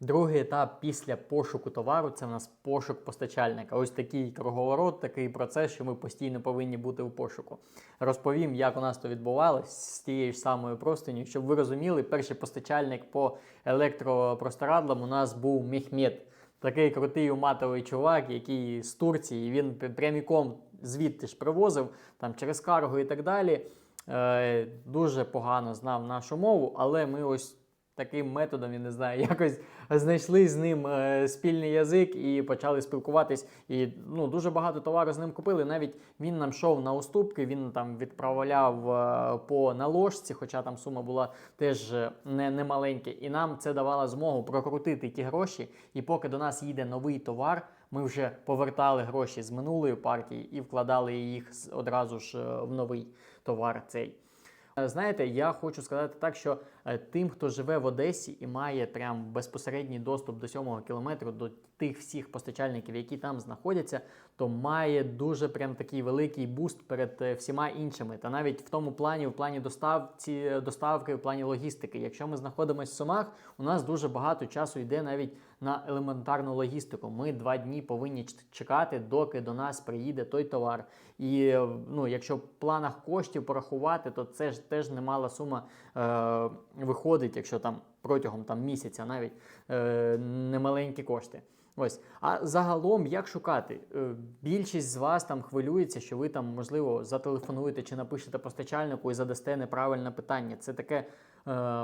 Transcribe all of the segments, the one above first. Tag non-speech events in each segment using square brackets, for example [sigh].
Другий етап після пошуку товару це в нас пошук постачальника. Ось такий круговорот, такий процес, що ми постійно повинні бути у пошуку. Розповім, як у нас то відбувалось з тією ж самою простиню. Щоб ви розуміли, перший постачальник по електропростирадлам у нас був Мехмед. Такий крутий уматовий чувак, який з Турції, він пр- пряміком звідти ж привозив там через карго і так далі. Е, дуже погано знав нашу мову, але ми ось таким методом, я не знаю, [laughs] якось знайшли з ним е, спільний язик і почали спілкуватись. І ну, дуже багато товару з ним купили. Навіть він нам йшов на уступки, він там відправляв е, по наложці, хоча там сума була теж е, не, не маленька. І нам це давало змогу прокрутити ті гроші. І поки до нас їде новий товар, ми вже повертали гроші з минулої партії і вкладали їх одразу ж е, в новий товар цей. Е, Знаєте, я хочу сказати так, що тим, хто живе в Одесі і має прям безпосередній доступ до сьомого кілометру, до тих всіх постачальників, які там знаходяться, то має дуже прям такий великий буст перед е, всіма іншими. Та навіть в тому плані, в плані доставці, доставки, в плані логістики. Якщо ми знаходимося в Сумах, у нас дуже багато часу йде навіть на елементарну логістику. Ми два дні повинні чекати, доки до нас приїде той товар. І е, ну, якщо в планах коштів порахувати, то це ж теж немала сума е, виходить, якщо там протягом там, місяця навіть е, немаленькі кошти. Ось, а загалом, як шукати? Е, Більшість з вас там хвилюється, що ви там, можливо, зателефонуєте чи напишете постачальнику і задасте неправильне питання. Це таке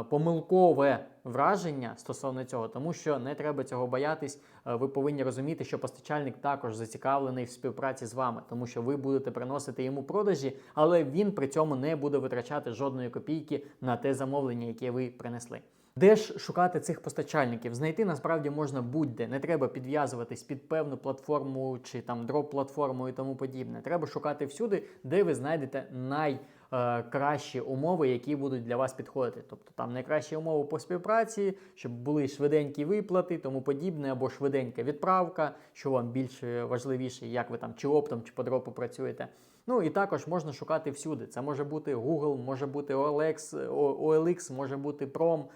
помилкове враження стосовно цього, тому що не треба цього боятись. Е, ви повинні розуміти, що постачальник також зацікавлений в співпраці з вами, тому що ви будете приносити йому продажі, але він при цьому не буде витрачати жодної копійки на те замовлення, яке ви принесли. Де ж шукати цих постачальників? Знайти насправді можна будь-де. Не треба підв'язуватись під певну платформу чи там дроп-платформу і тому подібне. Треба шукати всюди, де ви знайдете найкращі умови, які будуть для вас підходити. Тобто там найкращі умови по співпраці, щоб були швиденькі виплати, тому подібне, або швиденька відправка, що вам більше важливіше, як ви там чи оптом, чи по дропу працюєте. Ну і також можна шукати всюди. Це може бути Google, може бути OLX, OLX, може бути Prom, е,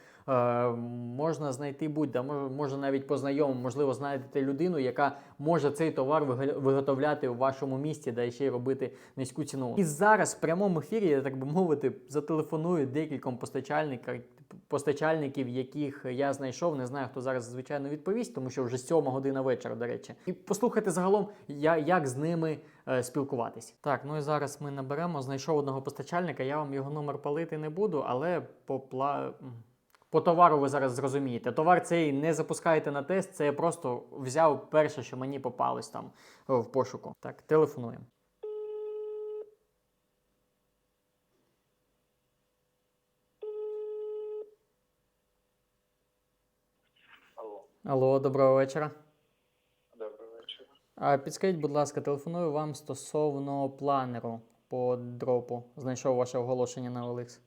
можна знайти будь-де, може, навіть по знайомим, можливо, знайдете людину, яка може цей товар виготовляти у вашому місті, да ще й робити низьку ціну. І зараз в прямому ефірі, я так би мовити, зателефоную декільком постачальникам. Постачальників, яких я знайшов, не знаю, хто зараз звичайно відповість, тому що вже сьома година вечора, до речі, і послухайте загалом, я, як з ними е, спілкуватись. Так, ну і зараз ми наберемо. Знайшов одного постачальника. Я вам його номер палити не буду, але по пла... м, по товару ви зараз зрозумієте. Товар цей не запускайте на тест. Це я просто взяв перше, що мені попалось там е, в пошуку. Так, телефонуємо. Алло, Алло, доброго вечора. доброго вечора. А підскажіть, будь ласка, телефоную вам стосовно планеру по дропу. Знайшов ваше оголошення на OLX.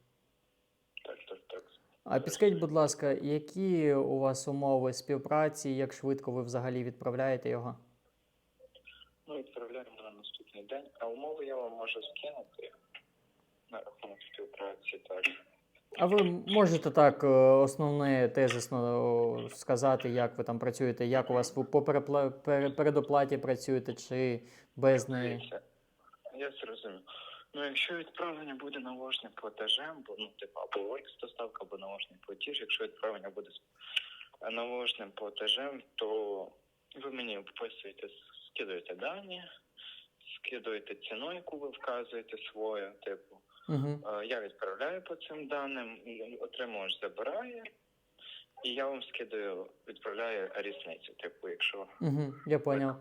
А підскажіть, будь ласка, які у вас умови співпраці, як швидко ви взагалі відправляєте його? Ну, відправляємо на наступний день, а умови я вам можу скинути на рахунок співпраці, так. А ви можете так е, основне тезисно сказати, як ви там працюєте, як у вас ви по передоплаті працюєте чи без неї? Я зрозумів. Ну, якщо відправлення буде наложним платежем, бо ну, типу, або Орікс доставка, або наложний платіж, якщо відправлення буде з наложним платежем, то ви мені вписуєте, скидуєте дані, скидуєте ціну, яку ви вказуєте свою, типу. Угу. Е, Я відправляю по цим даним, і отримувач забирає, і я вам скидаю, відправляю різницю. Типу, якщо Угу, я ви поняв.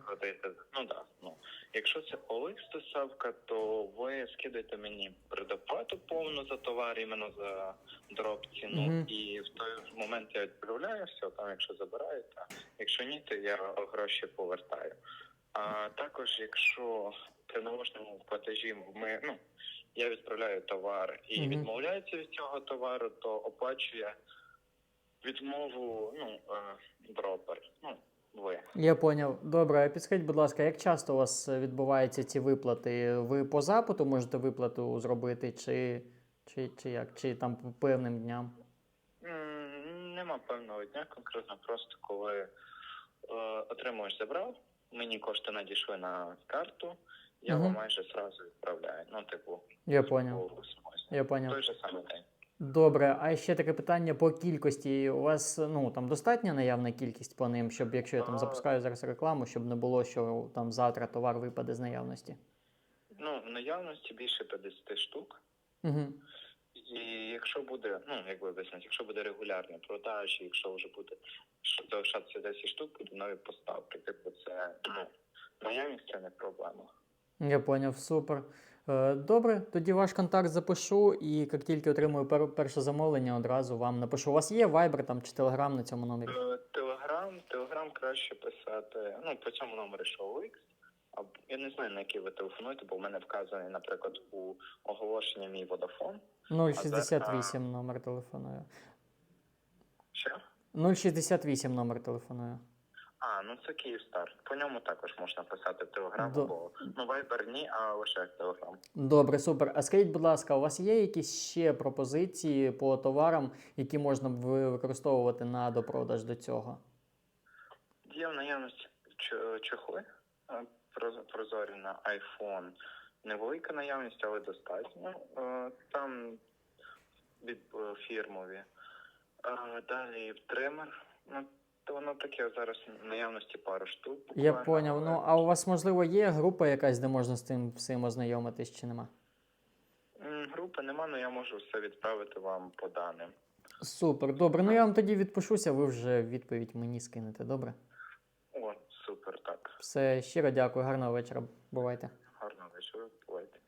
ну да, ну якщо це OLX доставка, то ви скидаєте мені предоплату повну за товар, іменно за дроп ціну, Мгм. і в той момент я відправляю все, там якщо забираєте, якщо ні, то я гроші повертаю. А також, якщо при наложному платежі ми ну я відправляю товар і Мгм. відмовляється від цього товару, то оплачує відмову ну е, дропер. Ну ви. Я поняв. Добре, підскажіть, будь ласка, як часто у вас відбуваються ці виплати? Ви по запиту можете виплату зробити, чи, чи, чи як? Чи там по певним дням? Нема певного дня, конкретно просто коли е, отримуєш забрав, мені кошти надійшли на карту, я Мгм. вам майже зразу відправляю. Ну, типу, Я поняв. по. Я поняв. той же самий день. Добре, а ще таке питання по кількості. У вас ну там достатня наявна кількість по ним, щоб якщо я там запускаю зараз рекламу, щоб не було, що там завтра товар випаде з наявності. Ну, в наявності більше 50 штук. Угу. І якщо буде, ну як би об'яснити, якщо буде регулярні продажі, якщо вже буде залишатися 10 штук, буде нові поставки. Типу це ну, наявність це не проблема. Я поняв, супер. Е, Добре, тоді ваш контакт запишу, і як тільки отримую пер- перше замовлення, одразу вам напишу. У вас є Viber там чи Telegram на цьому номері? Е, Телеграм, телеграм краще писати. Ну по цьому номері ShowX. Або я не знаю на який ви телефонуєте, бо в мене вказаний, наприклад, у оголошенні мій Vodafone. 068 номер телефоную. Що? 068 номер телефоную. А, ну це Київстар. По ньому також можна писати в Телеграм До- або ну Viber ні, а лише Телеграм. Добре, супер. А скажіть, будь ласка, у вас є якісь ще пропозиції по товарам, які можна використовувати на допродаж до цього? Є в наявності ч- чохли е, прозорі на iPhone. Невелика наявність, але достатньо. Е, Там від е, фірмові. Далі тример. Ну, воно таке зараз в наявності пару штук. Я буквально, поняв. але- Ну, а у вас, можливо, є група якась, де можна з тим всім ознайомитись чи нема? М, Групи нема, але я можу все відправити вам по даним. Супер, добре. Ну я вам тоді відпишуся, ви вже відповідь мені скинете, добре? О, супер, так. Все, щиро дякую, гарного вечора. Бувайте. Гарного вечора, бувайте.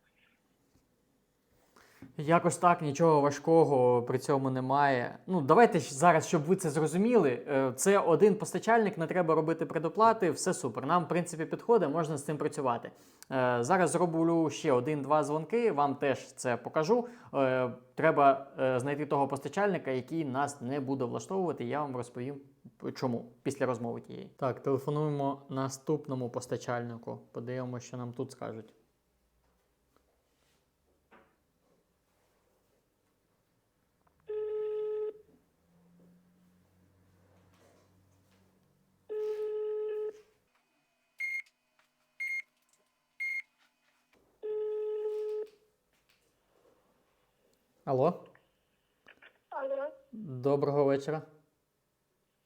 Якось так, нічого важкого при цьому немає. Ну, давайте зараз, щоб ви це зрозуміли. е, Це один постачальник, не треба робити предоплати, все супер. Нам, в принципі, підходить, можна з цим працювати. Е, Зараз зроблю ще один-два дзвонки, вам теж це покажу. Е, Треба знайти того постачальника, який нас не буде влаштовувати. Я вам розповім, чому після розмови тієї. Так, телефонуємо наступному постачальнику. Подивимося, що нам тут скажуть. Алло, Алло, доброго вечора.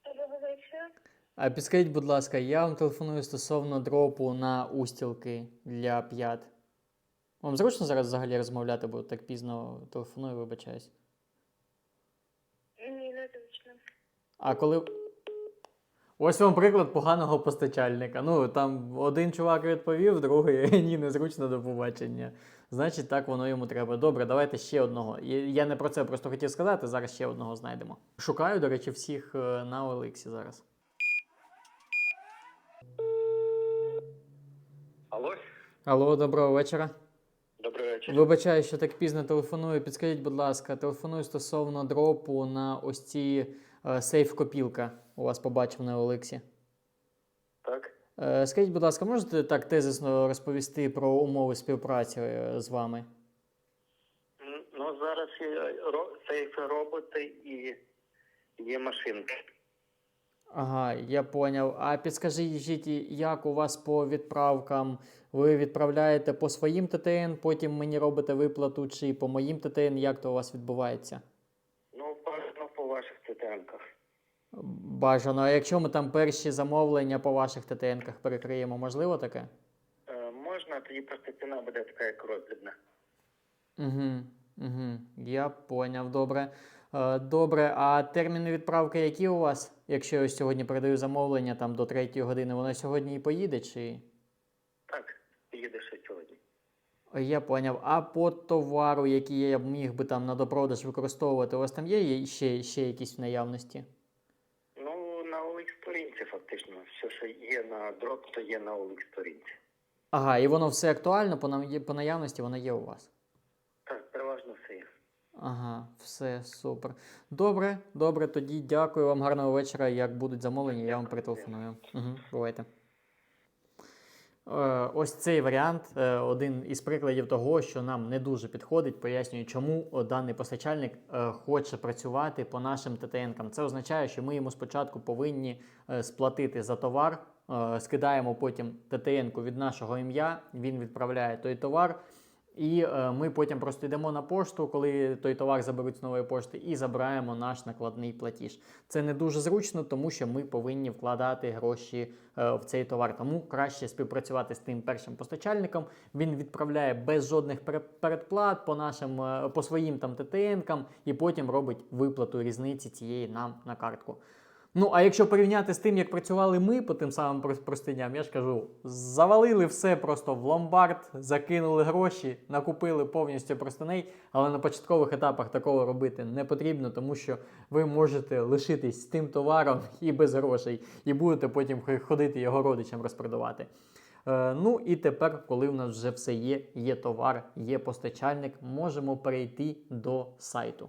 доброго вечора. А підскажіть, будь ласка, я вам телефоную стосовно дропу на устілки для п'ят. Вам зручно зараз взагалі розмовляти, бо так пізно телефоную, вибачаюсь. Ні, не точно. А коли. Ось вам приклад поганого постачальника. Ну, там один чувак відповів, другий [laughs] ні, незручно до побачення. Значить, так воно йому треба. Добре, давайте ще одного. Я не про це просто хотів сказати, зараз ще одного знайдемо. Шукаю, до речі, всіх е, на OLX зараз. Алло, Алло, доброго вечора. добрий вечір. Вибачаю, що так пізно телефоную. Підскажіть, будь ласка, телефоную стосовно дропу на ось ці сейф-копілка. У вас побачив на Олексі. Так. Е, скажіть, будь ласка, можете так тезисно розповісти про умови співпраці е, з вами? Ну, зараз є сейфи роботи і є машинки. Ага, я поняв. А підскажіть, як у вас по відправкам? Ви відправляєте по своїм ТТН, потім мені робите виплату, чи по моїм ТТН, як то у вас відбувається? Ваших ТТНках. Бажано. А якщо ми там перші замовлення по ваших ТТНках перекриємо, можливо таке? Е, можна, тоді просто ціна буде така, як роздрібна. Угу, угу. Я поняв, добре. Е, добре, а терміни відправки які у вас? Якщо я сьогодні передаю замовлення там до 3 години, воно сьогодні і поїде чи? Так, їде ще сьогодні. Е, Я поняв. А по товару, який я міг би там на допродаж використовувати, у вас там є ще, ще якісь в наявності? Ну, на OLX сторінці фактично. Все, що є на дроп, то є на OLX сторінці. Ага, і воно все актуально, по, нам- по наявності воно є у вас. Так, переважно все є. Ага, все супер. Добре, добре, тоді дякую вам, гарного вечора. Як будуть замовлення, я вам перетелефоную. Угу, бувайте. Е, Ось цей варіант е, один із прикладів того, що нам не дуже підходить. Пояснюю, чому даний постачальник е, хоче працювати по нашим ТТНкам. Це означає, що ми йому спочатку повинні сплатити за товар, скидаємо потім ТТНку від нашого ім'я, він відправляє той товар. І е, ми потім просто йдемо на пошту, коли той товар заберуть з нової пошти, і забираємо наш накладний платіж. Це не дуже зручно, тому що ми повинні вкладати гроші е, в цей товар. Тому краще співпрацювати з тим першим постачальником. Він відправляє без жодних пере- передплат по нашим е, по своїм там ТТНкам і потім робить виплату різниці цієї нам на картку. Ну, а якщо порівняти з тим, як працювали ми по тим самим простиням, я ж кажу, завалили все просто в ломбард, закинули гроші, накупили повністю простиней, але на початкових етапах такого робити не потрібно, тому що ви можете лишитись з тим товаром [laughs] і без грошей, і будете потім ходити його родичам розпродавати. Е, ну і тепер, коли в нас вже все є, є товар, є постачальник, можемо перейти до сайту.